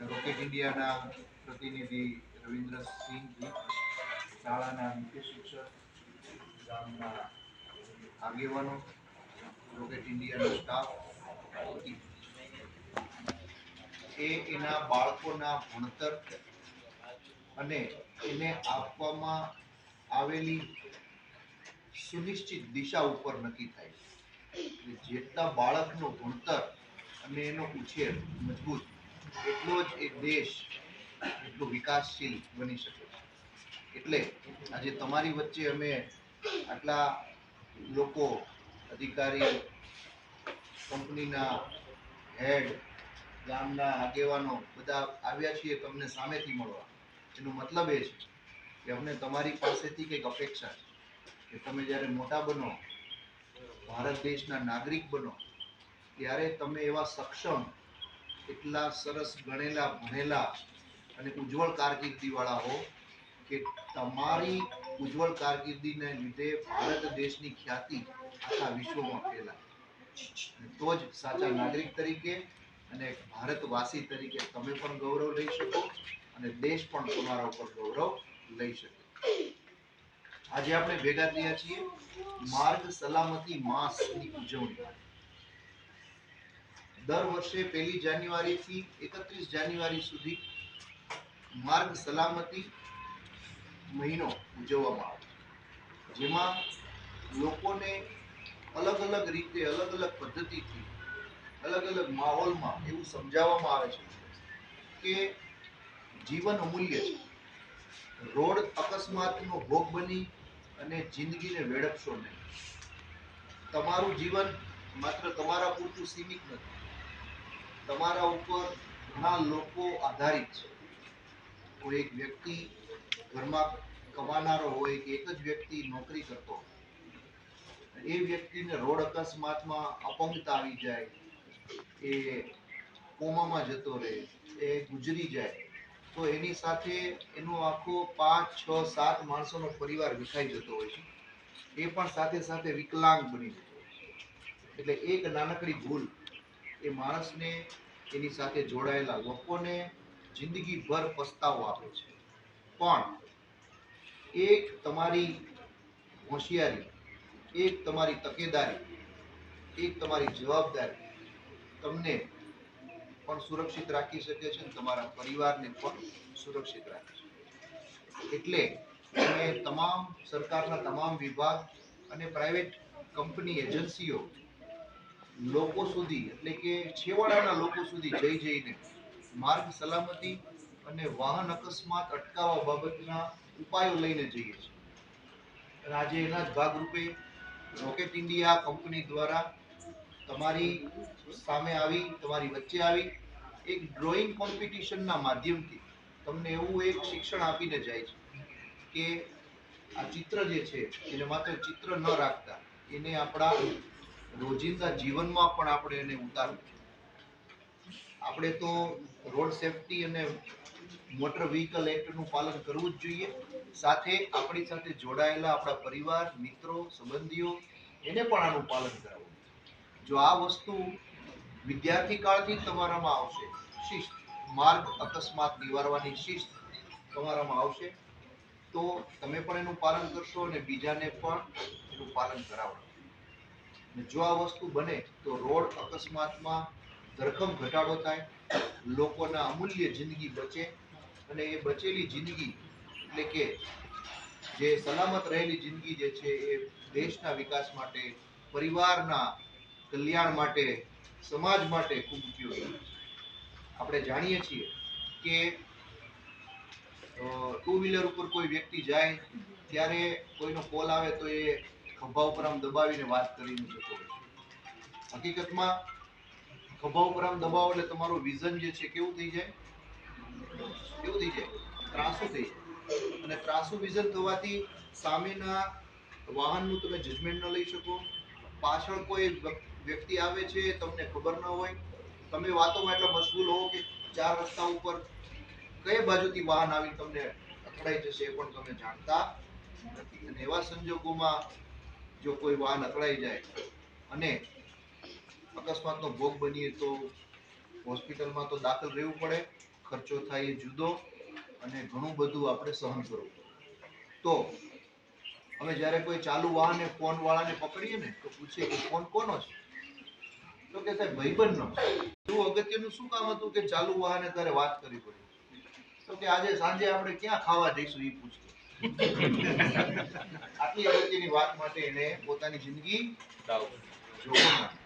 Rocket ઇન્ડિયાના પ્રતિનિધિ રવિન્દ્રસિંહજી, શાળાના મુખ્ય શિક્ષક, ગામના આગેવાનો, રોકેટ ઇન્ડિયાનો સ્ટાફ એ એના બાળકોના ભણતર અને એને આપવામાં આવેલી સુનિશ્ચિત દિશા ઉપર નક્કી થાય છે. જેટલા બાળકનું ભણતર અને એનો ઉછેર મજબૂત, એટલો જ એ દેશ એટલો વિકાસશીલ બની શકે છે. એટલે આજે તમારી વચ્ચે અમે આટલા લોકો, અધિકારી, કંપનીના હેડ, ગામના આગેવાનો બધા આવ્યા છીએ તમને સામેથી મળવા. એનો મતલબ એ છે કે અમને તમારી પાસેથી કંઈક અપેક્ષા છે કે તમે જ્યારે મોટા બનો ભારત દેશના નાગરિક બનો, ત્યારે તમે એવા સક્ષમ, એટલા સરસ ગણેલા, ભણેલા અને ઉજ્જવળ કારકિર્દીવાળા હો કે તમારી ઉજ્જવળ કારકિર્દીને લીધે ભારત દેશની ખ્યાતિ આખા વિશ્વમાં ફેલાય. તો જ સાચા નાગરિક તરીકે અને ભારતવાસી તરીકે તમે પણ ગૌરવ લઈ શકો અને દેશ પણ તમારા ઉપર ગૌરવ લઈ શકે. આજે આપણે ભેગા થયા છીએ. માર્ગ સલામતી માસની ઉજવણી. દર વર્ષે પહેલી જાન્યુઆરી થી એકત્રીસ જાન્યુઆરી સુધી માર્ગ સલામતી મહિનો ઉજવવામાં આવે જેમાં લોકોને અલગ અલગ રીતે, અલગ અલગ પદ્ધતિથી, અલગ અલગ માહોલમાં એવું સમજાવવામાં આવે છે કે જીવન અમૂલ્ય છે. રોડ અકસ્માતનો ભોગ બની અને જિંદગીને વેડપશો નહીં. તમારું જીવન માત્ર તમારા પૂરતું સીમિત નથી. તમારા ઉપર ઘણા લોકો આધારિત છે. કોઈ એક વ્યક્તિ ઘરમાં કમાનારો હોય કે એક જ વ્યક્તિ નોકરી કરતો એ વ્યક્તિને રોડ અકસ્માતમાં અપંગતા આવી જાય, એ કોમામાં જતો રહે, એ ગુજરી જાય તો એની સાથે એનો આખો પાંચ, છ, સાત માણસોનો પરિવાર વિખાઈ જતો હોય છે. એ પણ સાથે સાથે વિકલાંગ બની જતો હોય છે. એટલે એક નાનકડી ભૂલ એ માણસને એની સાથે જોડાયેલા લોકોને જિંદગીભર પસ્તાવો આપે છે. પણ એક તમારી હોશિયારી, એક તમારી તકેદારી, એક તમારી જવાબદારી તમને પણ સુરક્ષિત રાખી શકે છે તમારા પરિવારને પણ સુરક્ષિત રાખી શકે એટલે અમે તમામ સરકારના તમામ વિભાગ અને પ્રાઇવેટ કંપની એજન્સીઓ લોકો સુધી, એટલે કે છેવાડાના લોકો સુધી જઈ જઈને માર્ગ સલામતી અને વાહન અકસ્માત અટકાવવા બાબતના ઉપાયો લઈને જઈએ છીએ. અને આજે એના જ ભાગરૂપે રોકેટ ઇન્ડિયા કંપની દ્વારા તમારી સામે આવી, તમારી વચ્ચે આવી, એક ડ્રોઈંગ કોમ્પિટિશનના માધ્યમથી તમને એવું એક શિક્ષણ આપીને જાય છે કે આ ચિત્ર જે છે, એને માત્ર ચિત્ર ન રાખતા, એને આપણા રોજિંદા જીવનમાં પણ આપણે એને ઉતારવું છે. આપણે તો રોડ સેફટી અને મોટર વ્હીકલ એક્ટનું પાલન કરવું જ જોઈએ સાથે આપણી સાથે જોડાયેલા આપણા પરિવાર, મિત્રો, સંબંધીઓ, એને પણ આનું પાલન કરાવવું જો આ વસ્તુ વિદ્યાર્થી કાળથી તમારામાં આવશે, શિસ્ત, માર્ગ અકસ્માત નિવારવાની શિસ્ત તમારામાં આવશે, તો તમે પણ એનું પાલન કરશો અને બીજાને પણ એનું પાલન કરાવશો. જો આ વસ્તુ બને, તો રોડ અકસ્માતમાં ધરખમ ઘટાડો થાય, લોકોના અમૂલ્ય જિંદગી બચે, અને એ બચેલી જિંદગી એટલે કે જે સલામત રહેલી જિંદગી જે છે, એ દેશના વિકાસ માટે, પરિવારના કલ્યાણ માટે, સમાજ માટે ખૂબ ઉપયોગી. આપણે જાણીએ છીએ કે ટુ વ્હીલર ઉપર કોઈ વ્યક્તિ જાય, ત્યારે કોઈનો કોલ આવે તો એ ખભા ઉપર આમ દબાવીને વાત કરીને જતો હોય હકીકતમાં, ખભા ઉપર આમ દબાવો એટલે તમારું વિઝન જે છે કેવું થઈ જાય? કેવું થઈ જાય? ત્રાસુ થઈ જાય. અને ત્રાસુ વિઝન થવાથી સામેના વાહનનું તમે જજમેન્ટ ન લઈ શકો. પાછળ કોઈ વ્યક્તિ આવે છે, તમને ખબર ન હોય, તમે વાતોમાં એટલા મશગુલ હો કે ચાર રસ્તા ઉપર કઈ બાજુથી વાહન આવી તમને અથડાઈ જશે એ પણ તમે જાણતા નથી. અને એવા સંજોગોમાં જો કોઈ વાહન અથડાઈ જાય અને અકસ્માતનો ભોગ બનીએ તો હોસ્પિટલમાં તો દાખલ રહેવું પડે, ખર્ચો થાય એ જુદો અને ઘણું બધું આપણે સહન કરવું તો અમે જ્યારે કોઈ ચાલુ વાહને ફોન વાળાને પકડીએ ને તો પૂછીએ કે ફોન કોનો છે? તો કે સાહેબ ભાઈબંધનો. એવું અગત્યનું શું કામ હતું કે ચાલુ વાહને તારે વાત કરવી પડી? તો કે આજે સાંજે આપણે ક્યાં ખાવા જઈશું એ પૂછતો. આટલી અગત્યની વાત માટે એને પોતાની જિંદગી જોખમમાં